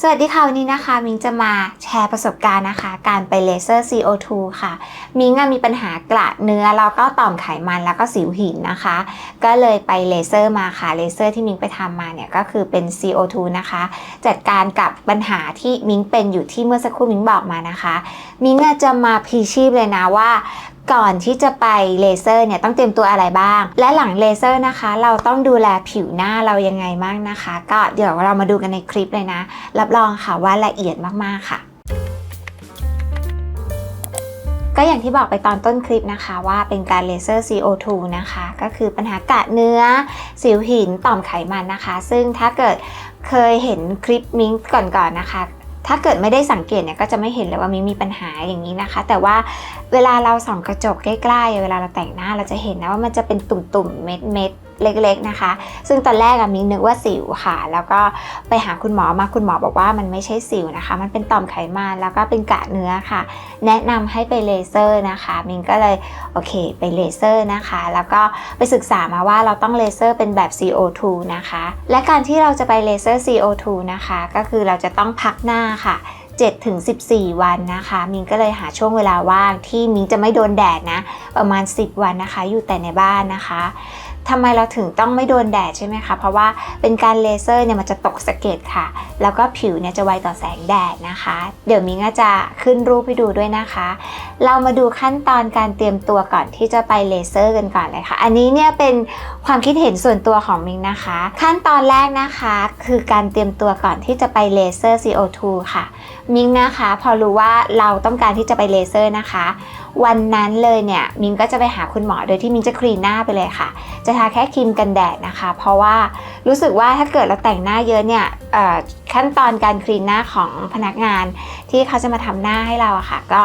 สวัสดีค่ะวันนี้นะคะ มิงจะมาแชร์ประสบการณ์นะคะ การไปเลเซอร์ CO2 ค่ะ มิงอะมีปัญหากระเนื้อแล้วก็ต่อมไขมันแล้วก็สิวหินนะคะ ก็เลยไปเลเซอร์มาค่ะเลเซอร์ที่มิงไปทำมาเนี่ยก็คือเป็น CO2 นะคะ จัดการกับปัญหาที่มิงเป็นอยู่ที่เมื่อสักครู่มิงบอกมานะคะ มิงอะจะมาพีชีพเลยนะว่า ก่อนที่จะไปเลเซอร์เนี่ยต้องเตรียมตัวอะไรบ้าง และหลังเลเซอร์นะคะ เราต้องดูแลผิวหน้าเรายังไงบ้างนะคะ ก็เดี๋ยวเรามาดูกันในคลิปเลยนะ รับรองค่ะว่าละเอียดมากๆค่ะก็อย่างที่บอกไปตอนต้นคลิปนะคะ ว่าเป็นการเลเซอร์ CO2 นะคะ ก็คือปัญหากระเนื้อ สิวหิน ต่อมไขมันนะคะ ซึ่งถ้าเกิดเคยเห็นคลิปมิ้งก่อนๆนะคะ ถ้าเกิดไม่ได้สังเกตเนี่ยก็จะไม่เห็นเลยว่ามีมีปัญหาอย่างนี้นะคะ แต่ว่าเวลาเราส่องกระจกใกล้ๆเวลาเราแต่งหน้าเราจะเห็นนะว่ามันจะเป็นตุ่มๆเม็ดๆ เล็กๆนะคะ ซึ่งตอนแรกอะมิ้งนึกว่าสิวค่ะ แล้วก็ไปหาคุณหมอมาคุณหมอบอกว่ามันไม่ใช่สิวนะคะ มันเป็นต่อมไขมันแล้วก็เป็นกระเนื้อค่ะ แนะนำให้ไปเลเซอร์นะคะ มิงก็เลยโอเคไปเลเซอร์นะคะ แล้วก็ไปศึกษามาว่าเราต้องเลเซอร์เป็นแบบ CO2 นะคะ และการที่เราจะไปเลเซอร์ CO2 นะคะ ก็คือเราจะต้องพักหน้าค่ะ7ถึง14 วันนะคะ มิงก็เลยหาช่วงเวลาว่างที่มิงจะไม่โดนแดดนะ ประมาณ 10 วันนะคะ อยู่แต่ในบ้านนะคะ ทำไมเราถึงต้องไม่โดนแดดใช่ไหมคะ เพราะว่าเป็นการเลเซอร์เนี่ยมันจะตกสะเก็ดค่ะ แล้วก็ผิวเนี่ยจะไวต่อแสงแดดนะคะ เดี๋ยวมิ้งก็จะขึ้นรูปให้ดูด้วยนะคะ เรามาดูขั้นตอนการเตรียมตัวก่อนที่จะไปเลเซอร์กันก่อนเลยค่ะ อันนี้เนี่ยเป็นความคิดเห็นส่วนตัวของมิงนะคะ ขั้นตอนแรกนะคะคือการเตรียมตัวก่อนที่จะไปเลเซอร์ CO2 ค่ะ มิงนะคะ พอรู้ว่าเราต้องการที่จะไปเลเซอร์นะคะ วันนั้นเลยเนี่ยมิงก็จะไปหาคุณหมอโดยที่มิงจะคลีนหน้าไปเลยค่ะ จะทาแค่ครีมกันแดดนะคะ เพราะว่ารู้สึกว่าถ้าเกิดเราแต่งหน้าเยอะเนี่ยขั้นตอนการคลีนหน้าของพนักงานที่เขาจะมาทำหน้าให้เราอะค่ะ ก็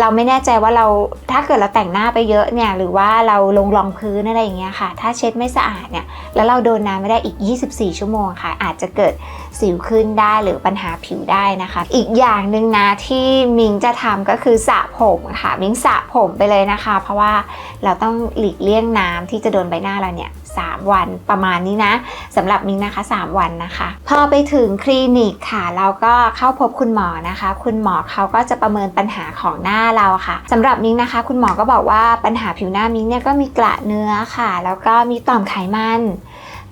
เราไม่แน่ใจว่าเราถ้าเกิดเราแต่งหน้าไปเยอะเนี่ยหรือว่าเราลงรองพื้นอะไรอย่างเงี้ยค่ะ ถ้าเช็ดไม่สะอาดเนี่ยแล้วเราโดนน้ำไม่ได้อีก 24 ชั่วโมงค่ะ อาจจะเกิดสิวขึ้นได้หรือปัญหาผิวได้นะคะ อีกอย่างหนึ่งนะที่มิงจะทำก็คือสระผมค่ะมิงสระผมไปเลยนะคะ เพราะว่าเราต้องหลีกเลี่ยงน้ำที่จะโดนใบหน้าเราเนี่ย3วันประมาณนี้นะสำหรับมิงนะคะ 3 วันนะคะ พอไปถึงคลินิกค่ะ เราก็เข้าพบคุณหมอนะคะ คุณหมอเขาก็จะประเมินปัญหาของหน้าเราค่ะสำหรับมิงนะคะ คุณหมอก็บอกว่าปัญหาผิวหน้ามิงเนี่ยก็มีกระเนื้อค่ะ แล้วก็มีต่อมไขมัน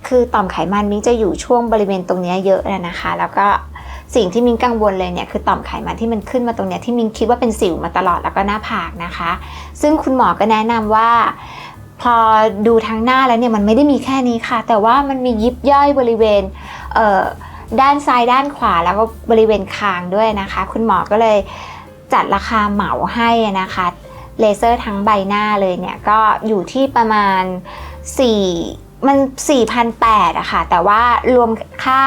คือต่อมไขมันมิงจะอยู่ช่วงบริเวณตรงนี้เยอะเลยนะคะ แล้วก็ สิ่งที่มิงกังวลเลยเนี่ยคือต่อมไขมันที่มันขึ้นมาตรงเนี้ยที่มิงคิดว่าเป็นสิวมาตลอดแล้วก็หน้าผากนะคะ ซึ่งคุณหมอก็แนะนำว่าพอดูทางหน้าแล้วเนี่ยมันไม่ได้มีแค่นี้ค่ะ แต่ว่ามันมียิบย่อยบริเวณเด้านซ้ายด้านขวาแล้วก็บริเวณคางด้วยนะคะ คุณหมอก็เลยจัดราคาเหมาให้นะคะเลเซอร์ทั้งใบหน้าเลยเนี่ยก็อยู่ที่ประมาณ 4 มัน4,800อะค่ะ แต่ว่ารวมค่า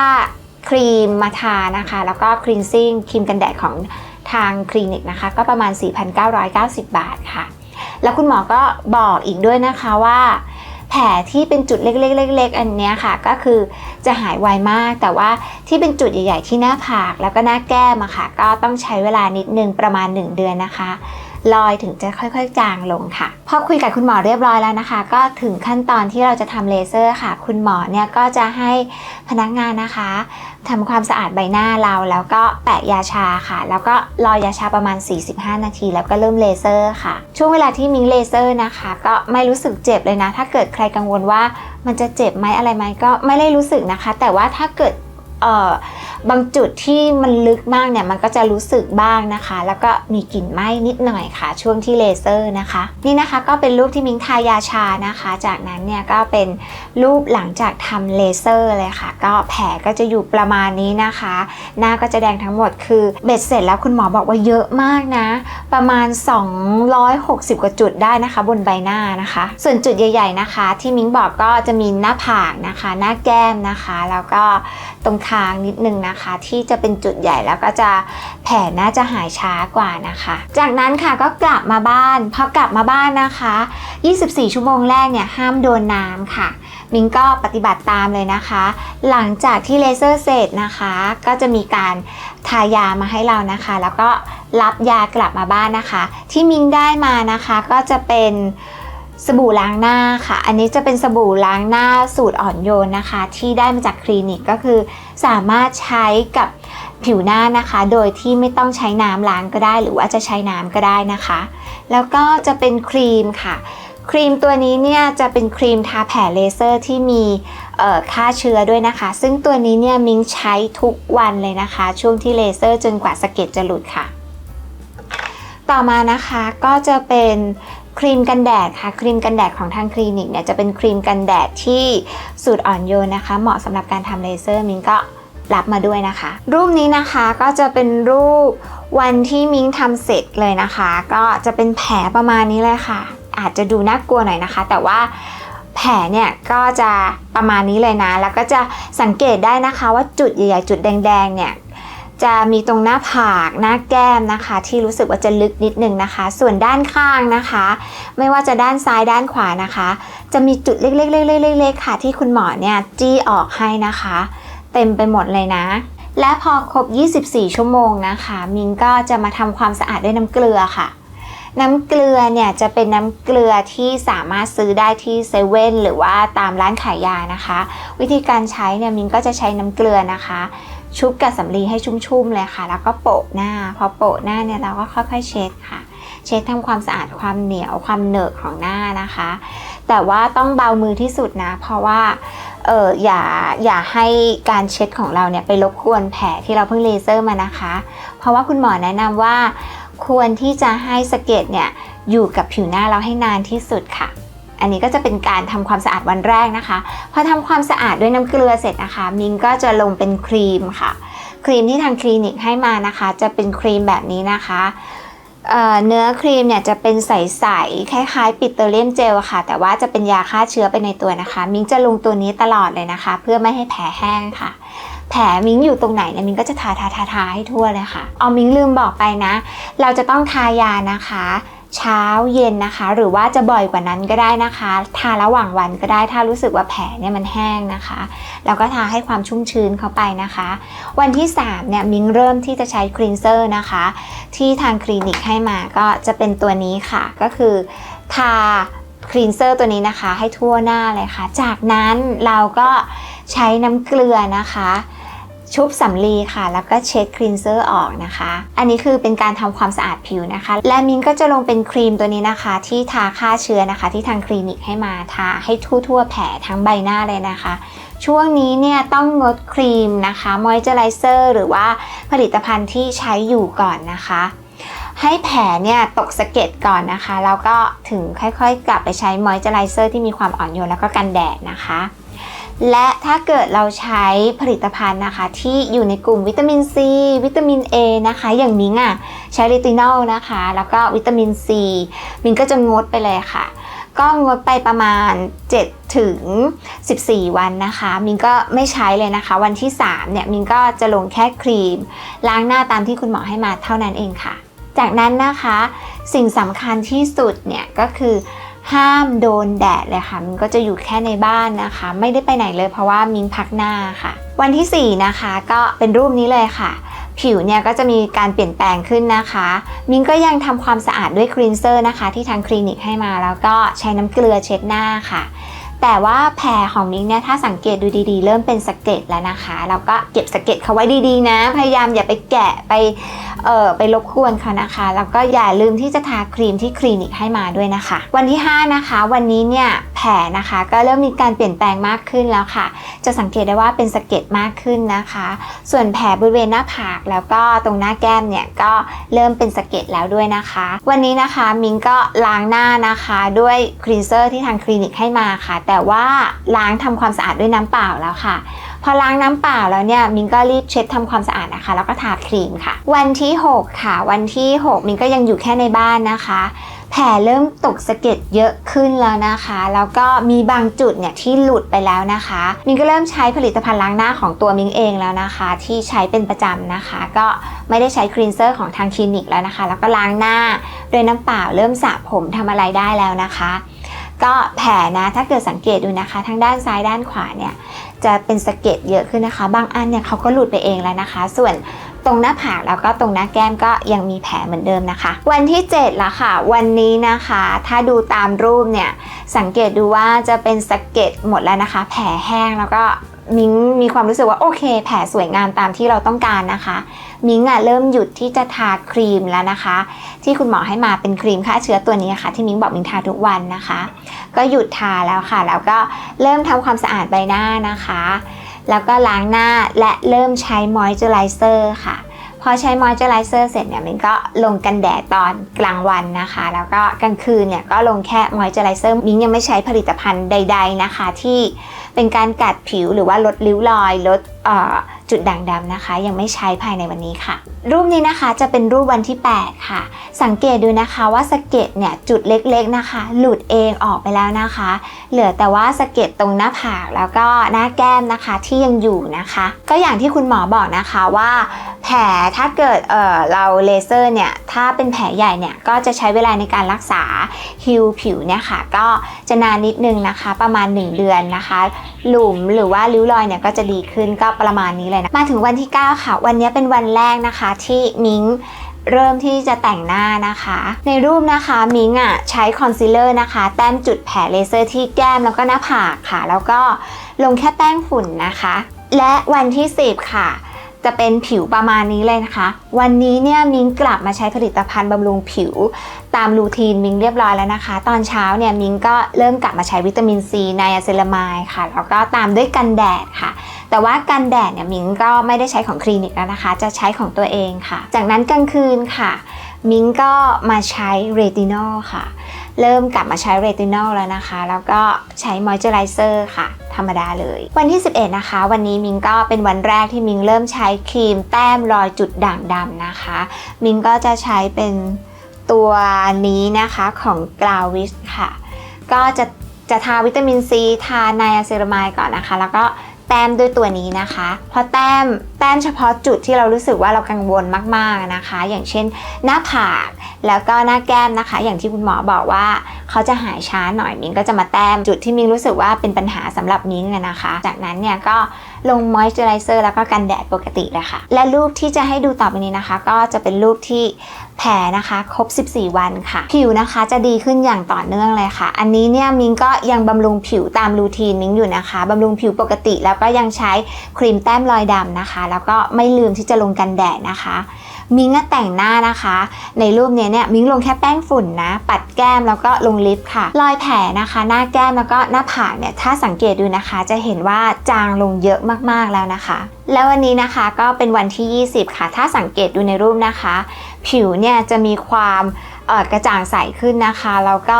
ครีมมาทานะคะ แล้วก็คลีนซิ่งครีมกันแดดของทางคลินิกนะคะ ก็ประมาณ 4,990 บาทค่ะ แล้วคุณหมอก็บอกอีกด้วยนะคะว่า แผลที่เป็นจุดเล็กๆๆอันนี้ค่ะ ก็คือจะหายไวมาก แต่ว่าที่เป็นจุดใหญ่ ๆ ที่หน้าผาก แล้วก็หน้าแก้มอะค่ะ ก็ต้องใช้เวลานิดนึงประมาณ 1 เดือนนะคะ รอยถึงจะค่อยๆ จางลงค่ะ พอคุยกับคุณหมอเรียบร้อยแล้วนะคะ ก็ถึงขั้นตอนที่เราจะทำเลเซอร์ค่ะ คุณหมอเนี่ยก็จะให้พนักงานนะคะทำความสะอาดใบหน้าเรา แล้วก็แปะยาชาค่ะ แล้วก็รอยาชาประมาณ 45 นาที แล้วก็เริ่มเลเซอร์ค่ะ ช่วงเวลาที่มิงเลเซอร์นะคะ ก็ไม่รู้สึกเจ็บเลยนะ ถ้าเกิดใครกังวลว่ามันจะเจ็บไหมอะไรไหมก็ไม่ได้รู้สึกนะคะ แต่ว่าถ้าเกิด เอ่อบางจุดที่มันลึกมากเนี่ยมันก็จะรู้สึกบ้างนะคะ แล้วก็มีกลิ่นไหม้นิดหน่อยค่ะ ช่วงที่เลเซอร์นะคะ นี่นะคะก็เป็นรูปที่มิงทายาชานะคะ จากนั้นเนี่ยก็เป็นรูปหลังจากทำเลเซอร์เลยค่ะ ก็แผลก็จะอยู่ประมาณนี้นะคะ หน้าก็จะแดงทั้งหมดคือเบ็ดเสร็จแล้วคุณหมอบอกว่าเยอะมากนะ ประมาณ 260 กว่าจุดได้นะคะ บนใบหน้านะคะ ส่วนจุดใหญ่ ๆนะคะ ที่มิงบอกก็จะมีหน้าผากนะคะ หน้าแก้มนะคะ แล้วก็ตรงคางนิดนึงนะคะ ที่จะเป็นจุดใหญ่แล้วก็จะแผลน่าจะหายช้ากว่านะคะ จากนั้นค่ะก็กลับมาบ้านพอกลับมาบ้านนะคะ 24 ชั่วโมงแรกเนี่ยห้ามโดนน้ำค่ะมิงก็ปฏิบัติตามเลยนะคะ หลังจากที่เลเซอร์เสร็จนะคะ ก็จะมีการทายามาให้เรานะคะ แล้วก็รับยากลับมาบ้านนะคะ ที่มิงได้มานะคะก็จะเป็น สบู่ล้างหน้าค่ะ อันนี้จะเป็นสบู่ล้างหน้าสูตรอ่อนโยนนะคะ ที่ได้มาจากคลินิกก็คือ สามารถใช้กับผิวหน้านะคะ โดยที่ไม่ต้องใช้น้ำล้างก็ได้ หรือว่าจะใช้น้ำก็ได้นะคะ แล้วก็จะเป็นครีมค่ะครีมตัวนี้เนี่ยจะเป็นครีมทาแผ่เลเซอร์ที่มีเอ่อฆ่าเชื้อด้วยนะคะ ซึ่งตัวนี้เนี่ยมิงใช้ทุกวันเลยนะคะ ช่วงที่เลเซอร์จนกว่าสะเก็ดจะหลุดค่ะ ต่อมานะคะก็จะเป็น ครีมกันแดดค่ะ ครีมกันแดดของทางคลินิกเนี่ยจะเป็นครีมกันแดดที่สูตรอ่อนโยนนะคะ เหมาะสำหรับการทำเลเซอร์มิงก็รับมาด้วยนะคะ รูปนี้นะคะก็จะเป็นรูปวันที่มิ้งทำเสร็จเลยนะคะ ก็จะเป็นแผลประมาณนี้เลยค่ะ อาจจะดูน่ากลัวหน่อยนะคะ แต่ว่าแผลเนี่ยก็จะประมาณนี้เลยนะ แล้วก็จะสังเกตได้นะคะว่าจุดใหญ่ๆจุดแดงๆเนี่ย จะมีตรงหน้าผากหน้าแก้มนะคะ ที่รู้สึกว่าจะลึกนิดนึงนะคะ ส่วนด้านข้างนะคะ ไม่ว่าจะด้านซ้ายด้านขวานะคะ จะมีจุดเล็กๆๆๆๆค่ะ ที่คุณหมอเนี่ยจี้ออกให้นะคะ เต็มไปหมดเลยนะ และพอครบ 24 ชั่วโมงนะคะ มิงก็จะมาทำความสะอาดด้วยน้ำเกลือค่ะน้ำเกลือเนี่ยจะเป็นน้ำเกลือที่สามารถซื้อได้ที่เซเว่นหรือว่าตามร้านขายยานะคะ วิธีการใช้เนี่ยมิงก็จะใช้น้ำเกลือนะคะ ชุบกับสำลีให้ชุ่มๆเลยค่ะ แล้วก็โปะหน้า พอโปะหน้าเนี่ยเราก็ค่อยๆเช็ดค่ะ เช็ดทำความสะอาดความเหนียวความเหนอะของหน้านะคะ แต่ว่าต้องเบามือที่สุดนะ เพราะว่าเอออย่าอย่าให้การเช็ดของเราเนี่ยไปรบกวนแผลที่เราเพิ่งเลเซอร์มานะคะ เพราะว่าคุณหมอแนะนำว่า ควรที่จะให้สเก็ดเนี่ยอยู่กับผิวหน้าเราให้นานที่สุดค่ะ อันนี้ก็จะเป็นการทำความสะอาดวันแรกนะคะ พอทำความสะอาดด้วยน้ำเกลือเสร็จนะคะ มิงก็จะลงเป็นครีมค่ะ ครีมที่ทางคลินิกให้มานะคะ จะเป็นครีมแบบนี้นะคะเเนื้อครีมเนี่ยจะเป็นใสๆคล้ายๆ ปิโตรเลียมเจลค่ะ แต่ว่าจะเป็นยาฆ่าเชื้อไปในตัวนะคะ มิงจะลงตัวนี้ตลอดเลยนะคะ เพื่อไม่ให้แผลแห้งค่ะ แผลมิงอยู่ตรงไหนเนี่ยมิงก็จะทาทาทาทาให้ทั่วเลยค่ะเอามิงลืมบอกไปนะ เราจะต้องทายานะคะ เช้าเย็นนะคะ หรือว่าจะบ่อยกว่านั้นก็ได้นะคะ ทาระหว่างวันก็ได้ถ้ารู้สึกว่าแผลเนี่ยมันแห้งนะคะ แล้วก็ทาให้ความชุ่มชื้นเข้าไปนะคะ วันที่3เนี่ยมิ้งเริ่มที่จะใช้ครีนเซอร์นะคะ ที่ทางคลินิกให้มาก็จะเป็นตัวนี้ค่ะ ก็คือทาครีนเซอร์ตัวนี้นะคะ ให้ทั่วหน้าเลยค่ะ จากนั้นเราก็ใช้น้ำเกลือนะคะ ชุบสำลีค่ะ แล้วก็เช็ดครีนเซอร์ออกนะคะ อันนี้คือเป็นการทำความสะอาดผิวนะคะ และมินก็จะลงเป็นครีมตัวนี้นะคะ ที่ทาฆ่าเชื้อนะคะ ที่ทางคลินิกให้มาทาให้ทั่วๆแผลทั้งใบหน้าเลยนะคะ ช่วงนี้เนี่ยต้องงดครีมนะคะมอยเจอไรเซอร์หรือว่าผลิตภัณฑ์ที่ใช้อยู่ก่อนนะคะให้แผลเนี่ยตกสะเก็ดก่อนนะคะ แล้วก็ถึงค่อยๆ กลับไปใช้มอยเจอไรเซอร์ที่มีความอ่อนโยนแล้วก็กันแดดนะคะ และถ้าเกิดเราใช้ผลิตภัณฑ์นะคะ ที่อยู่ในกลุ่มวิตามินซีวิตามิน A นะคะ อย่างมิงอะใช้ลิตินอลนะคะ แล้วก็วิตามินซีมิงก็จะงดไปเลยค่ะ ก็งดไปประมาณ 7 ถึง 14 วันนะคะ มิงก็ไม่ใช้เลยนะคะ วันที่ 3 เนี่ย มิงก็จะลงแค่ครีม ล้างหน้าตามที่คุณหมอให้มาเท่านั้นเองค่ะ จากนั้นนะคะ สิ่งสำคัญที่สุดเนี่ยก็คือ ห้ามโดนแดดเลยค่ะมิงก็จะอยู่แค่ในบ้านนะคะ ไม่ได้ไปไหนเลยเพราะว่ามิงพักหน้าค่ะ วันที่ 4 นะคะ ก็เป็นรูปนี้เลยค่ะ ผิวเนี่ยก็จะมีการเปลี่ยนแปลงขึ้นนะคะ มิงก็ยังทำความสะอาดด้วยครีนเซอร์นะคะ ที่ทางคลินิกให้มา แล้วก็ใช้น้ำเกลือเช็ดหน้าค่ะ แต่ว่าแผลของมิ้งเนี่ยถ้าสังเกตดูดีๆ เริ่มเป็นสะเก็ดแล้วนะคะ แล้วก็เก็บสะเก็ดเขาไว้ดีๆนะ พยายามอย่าไปแกะไป เอ่อไปรบกวนเขานะคะ แล้วก็อย่าลืมที่จะทาครีมที่คลินิกให้มาด้วยนะคะ วันที่ 5 นะคะ วันนี้เนี่ยแผลนะคะก็เริ่มมีการเปลี่ยนแปลงมากขึ้นแล้วค่ะ จะสังเกตได้ว่าเป็นสะเก็ดมากขึ้นนะคะ ส่วนแผลบริเวณหน้าผากแล้วก็ตรงหน้าแก้มเนี่ยก็เริ่มเป็นสะเก็ดแล้วด้วยนะคะ วันนี้นะคะมิงก็ล้างหน้านะคะด้วยคลีนเซอร์ที่ทางคลินิกให้มาค่ะ แต่ว่าล้างทำความสะอาดด้วยน้ำเปล่าแล้วค่ะ พอล้างน้ำเปล่าแล้วเนี่ยมิงก็รีบเช็ดทำความสะอาดนะคะ แล้วก็ทาครีมค่ะ วันที่ 6 ค่ะ วันที่ 6 มิงก็ยังอยู่แค่ในบ้านนะคะ แผลเริ่มตกสะเก็ดเยอะขึ้นแล้วนะคะ แล้วก็มีบางจุดเนี่ยที่หลุดไปแล้วนะคะ มิงก็เริ่มใช้ผลิตภัณฑ์ล้างหน้าของตัวมิงเองแล้วนะคะ ที่ใช้เป็นประจำนะคะ ก็ไม่ได้ใช้ครีนเซอร์ของทางคลินิกแล้วนะคะ แล้วก็ล้างหน้าด้วยน้ำเปล่าเริ่มสระผมทำอะไรได้แล้วนะคะก็แผลนะถ้าเกิดสังเกตดูนะคะ ทั้งด้านซ้ายด้านขวาเนี่ย จะเป็นสะเก็ดเยอะขึ้นนะคะ บางอันเนี่ยเขาก็หลุดไปเองแล้วนะคะ ส่วน ตรงหน้าผากแล้วก็ตรงหน้าแก้มก็ยังมีแผลเหมือนเดิมนะคะ วันที่7ละค่ะ วันนี้นะคะ ถ้าดูตามรูปเนี่ยสังเกตดูว่าจะเป็นสะเก็ดหมดแล้วนะคะ แผลแห้งแล้วก็มิ้งมีความรู้สึกว่าโอเค แผลสวยงามตามที่เราต้องการนะคะ มิ้งอะเริ่มหยุดที่จะทาครีมแล้วนะคะ ที่คุณหมอให้มาเป็นครีมฆ่าเชื้อตัวนี้ค่ะ ที่มิ้งบอกมิ้งทาทุกวันนะคะ ก็หยุดทาแล้วค่ะ แล้วก็เริ่มทำความสะอาดใบหน้านะคะ แล้วก็ล้างหน้าและเริ่มใช้มอยเจอไรเซอร์ค่ะ พอใช้มอยเจอไรเซอร์เสร็จเนี่ยมินก็ลงกันแดดตอนกลางวันนะคะ แล้วก็กลางคืนเนี่ยก็ลงแค่มอยเจอไรเซอร์มิ้งยังไม่ใช้ผลิตภัณฑ์ใด ๆนะคะ ที่เป็นการกัดผิวหรือว่าลดริ้วรอยลดเอ่อ จุดด่างดำนะคะ ยังไม่ใช้ภายในวันนี้ค่ะ รูปนี้นะคะจะเป็นรูปวันที่ 8 ค่ะ สังเกตดูนะคะว่าสะเก็ดเนี่ยจุดเล็กๆนะคะ หลุดเองออกไปแล้วนะคะ เหลือแต่ว่าสะเก็ดตรงหน้าผากแล้วก็หน้าแก้มนะคะที่ยังอยู่นะคะ ก็อย่างที่คุณหมอบอกนะคะว่าแผลถ้าเกิดเเราเลเซอร์เนี่ยถ้าเป็นแผลใหญ่เนี่ยก็จะใช้เวลาในการรักษาฮิวผิวเนี่ยค่ะก็จะนานนิดนึงนะคะ ประมาณ 1 เดือนนะคะ หลุมหรือว่าริ้วรอยเนี่ยก็จะดีขึ้นก็ประมาณนี้เลยนะ มาถึงวันที่ 9 ค่ะ วันนี้เป็นวันแรกนะคะที่มิงเริ่มที่จะแต่งหน้านะคะ ในรูปนะคะมิงอะใช้คอนซีลเลอร์นะคะ แต้มจุดแผลเลเซอร์ที่แก้มแล้วก็หน้าผากค่ะ แล้วก็ลงแค่แป้งฝุ่นนะคะ และวันที่ 10 ค่ะ จะเป็นผิวประมาณนี้เลยนะคะ วันนี้เนี่ยมิงกลับมาใช้ผลิตภัณฑ์บำรุงผิว ตามรูทีนมิงเรียบร้อยแล้วนะคะ ตอนเช้าเนี่ยมิงก็เริ่มกลับมาใช้วิตามินซีไนอาเซลามายค่ะ แล้วก็ตามด้วยกันแดดค่ะ แต่ว่ากันแดดเนี่ยมิงก็ไม่ได้ใช้ของคลินิกแล้วนะคะ จะใช้ของตัวเองค่ะ จากนั้นกลางคืนค่ะ มิงก็มาใช้เรตินอลค่ะ เริ่มกลับมาใช้เรตินอลแล้วนะคะ แล้วก็ใช้มอยเจอไรเซอร์ค่ะ ธรรมดาเลย วันที่ 11 นะคะ วันนี้มิงก็เป็นวันแรกที่มิงเริ่มใช้ครีมแต้มรอยจุดด่างดำนะคะ มิงก็จะใช้เป็นตัวนี้นะคะของกลาวิสค่ะ ก็จะจะทาวิตามินซีทาไนอาเซรามายก่อนนะคะ แล้วก็แต้มด้วยตัวนี้นะคะเพราะแต้มแต้มเฉพาะจุดที่เรารู้สึกว่าเรากังวลมากๆนะคะ อย่างเช่นหน้าผาก แล้วก็หน้าแก้มนะคะ อย่างที่คุณหมอบอกว่าเขาจะหายช้าหน่อยมิงก็จะมาแต้มจุดที่มิงรู้สึกว่าเป็นปัญหาสำหรับมิงนะคะ จากนั้นเนี่ยก็ลงมอยเจอไรเซอร์แล้วก็กันแดดปกติเลยค่ะ และรูปที่จะให้ดูต่อไปนี้นะคะ ก็จะเป็นรูปที่แผลนะคะครบ 14 วันค่ะ ผิวนะคะจะดีขึ้นอย่างต่อเนื่องเลยค่ะ อันนี้เนี่ยมิงก็ยังบำรุงผิวตามรูทีนมิงอยู่นะคะบำรุงผิวปกติ แล้วก็ยังใช้ครีมแต้มรอยดำนะคะ แล้วก็ไม่ลืมที่จะลงกันแดดนะคะ มิ้งก็แต่งหน้านะคะ ในรูปนี้เนี่ยมิ้งลงแค่แป้งฝุ่นนะ ปัดแก้มแล้วก็ลงลิปค่ะ รอยแผลนะคะ หน้าแก้มแล้วก็หน้าผากเนี่ยถ้าสังเกตดูนะคะ จะเห็นว่าจางลงเยอะมากๆแล้วนะคะ แล้ววันนี้นะคะก็เป็นวันที่ 20 ค่ะ ถ้าสังเกตดูในรูปนะคะ ผิวเนี่ยจะมีความกระจ่างใสขึ้นนะคะ แล้วก็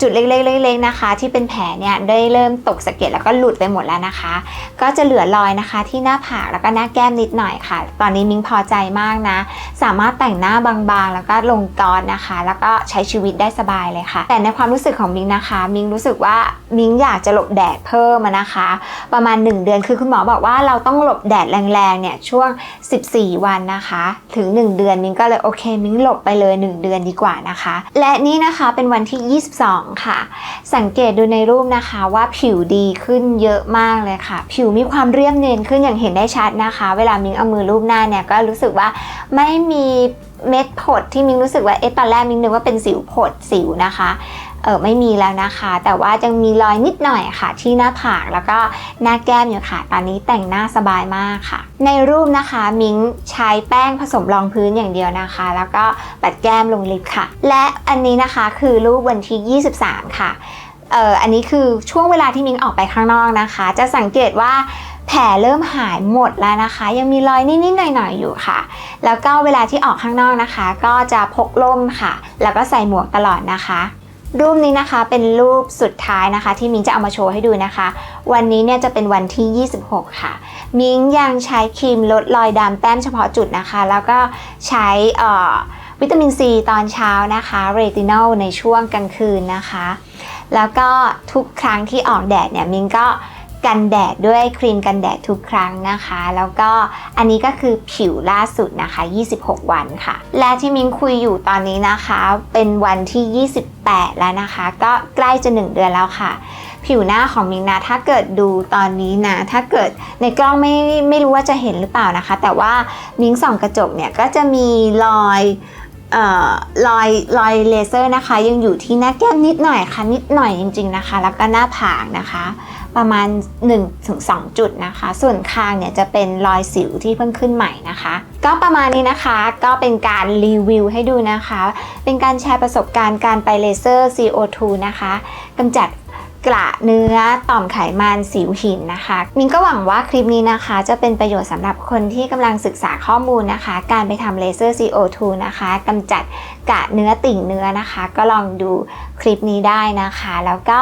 จุดเล็กๆๆนะคะ ที่เป็นแผลเนี่ยได้เริ่มตกสะเก็ดแล้วก็หลุดไปหมดแล้วนะคะ ก็จะเหลือรอยนะคะ ที่หน้าผากแล้วก็หน้าแก้มนิดหน่อยค่ะ ตอนนี้มิ้งพอใจมากนะ สามารถแต่งหน้าบางๆ แล้วก็ลงกอนนะคะ แล้วก็ใช้ชีวิตได้สบายเลยค่ะ แต่ในความรู้สึกของมิ้งนะคะ มิ้งรู้สึกว่ามิ้งอยากจะหลบแดดเพิ่มนะคะ ประมาณ 1 เดือนคือคุณหมอบอกว่าเราต้องหลบแดดแรงๆเนี่ยช่วง 14 วันนะคะ ถึง 1 เดือนมิ้งก็เลยโอเค มิ้งหลบไปเลย 1 เดือนดีกว่านะคะ และนี่นะคะเป็นวันที่ 22ค่ะ สังเกตดูในรูปนะคะว่าผิวดีขึ้นเยอะมากเลยค่ะ ผิวมีความเรียบเนียนขึ้นอย่างเห็นได้ชัดนะคะ เวลามิ้งเอามือรูปหน้าเนี่ยก็รู้สึกว่าไม่มีเม็ดผดที่มิ้งรู้สึกว่าเอ๊ะตอนแรกมิ้งนึกว่าเป็นสิวผดสิวนะคะ เออไม่มีแล้วนะคะ แต่ว่ายังมีรอยนิดหน่อยค่ะ ที่หน้าผากแล้วก็หน้าแก้มอยู่ค่ะ ตอนนี้แต่งหน้าสบายมากค่ะ ในรูปนะคะมิ้งใช้แป้งผสมรองพื้นอย่างเดียวนะคะ แล้วก็ปัดแก้มลงลิปค่ะ และอันนี้นะคะคือรูปวันที่ 23 ค่ะเอ่ออันนี้คือช่วงเวลาที่มิ้งออกไปข้างนอกนะคะ จะสังเกตว่าแผลเริ่มหายหมดแล้วนะคะ ยังมีรอยนิดๆหน่อยๆอยู่ค่ะ แล้วก็เวลาที่ออกข้างนอกนะคะ ก็จะพกร่มค่ะ แล้วก็ใส่หมวกตลอดนะคะ รูปนี้นะคะเป็นรูปสุดท้ายนะคะ ที่มิ้งจะเอามาโชว์ให้ดูนะคะ วันนี้เนี่ยจะเป็นวันที่ 26 ค่ะ มิ้งยังใช้ครีมลดรอยดำแต้มเฉพาะจุดนะคะ แล้วก็ใช้อ่อวิตามินซีตอนเช้านะคะเรตินอลในช่วงกลางคืนนะคะ แล้วก็ทุกครั้งที่ออกแดดเนี่ยมิงก็ กันแดดด้วยครีมกันแดดทุกครั้งนะคะ แล้วก็อันนี้ก็คือผิวล่าสุดนะคะ 26 วันค่ะ และที่มิ้งคุยอยู่ตอนนี้นะคะ เป็นวันที่ 28 แล้วนะคะ ก็ใกล้จะ 1 เดือนแล้วค่ะ ผิวหน้าของมิงนะถ้าเกิดดูตอนนี้นะ ถ้าเกิดในกล้องไม่ไม่รู้ว่าจะเห็นหรือเปล่านะคะ แต่ว่ามิงส่องกระจกเนี่ยก็จะมีรอย รอยรอยเลเซอร์นะคะ ยังอยู่ที่หน้าแก้มนิดหน่อยค่ะ นิดหน่อยจริง ๆนะคะ แล้วก็หน้าผากนะคะ ประมาณ 1-2 จุดนะคะ ส่วนคางเนี่ยจะเป็นรอยสิวที่เพิ่งขึ้นใหม่นะคะ ก็ประมาณนี้นะคะก็เป็นการรีวิวให้ดูนะคะ เป็นการแชร์ประสบการณ์การไปเลเซอร์ CO2 นะคะกำจัด กระเนื้อต่อมไขมันสิวหินนะคะ มินก็หวังว่าคลิปนี้นะคะ จะเป็นประโยชน์สำหรับคนที่กำลังศึกษาข้อมูลนะคะ การไปทำเลเซอร์ CO2 นะคะกำจัดกระเนื้อติ่งเนื้อนะคะ ก็ลองดูคลิปนี้ได้นะคะ แล้วก็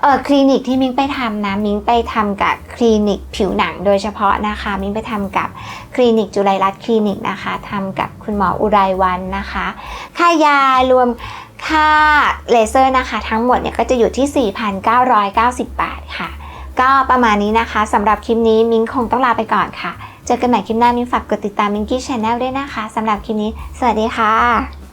เออคลินิกที่มิ้งไปทำนะมิ้งไปทำกับคลินิกผิวหนังโดยเฉพาะนะคะ มิ้งไปทำกับคลินิกจุฬารัตน์คลินิกนะคะทำกับคุณหมออุไรวันนะคะ ค่ายารวม ค่าเลเซอร์นะคะทั้งหมดเนี่ยก็จะอยู่ที่ 4,990 บาทค่ะ ก็ประมาณนี้นะคะสำหรับคลิปนี้มิ้งคงต้องลาไปก่อนค่ะ เจอกันใหม่คลิปหน้ามิ้งฝากกดติดตามมิ้งกี้ชาแนลด้วยนะคะสำหรับคลิปนี้ สวัสดีค่ะ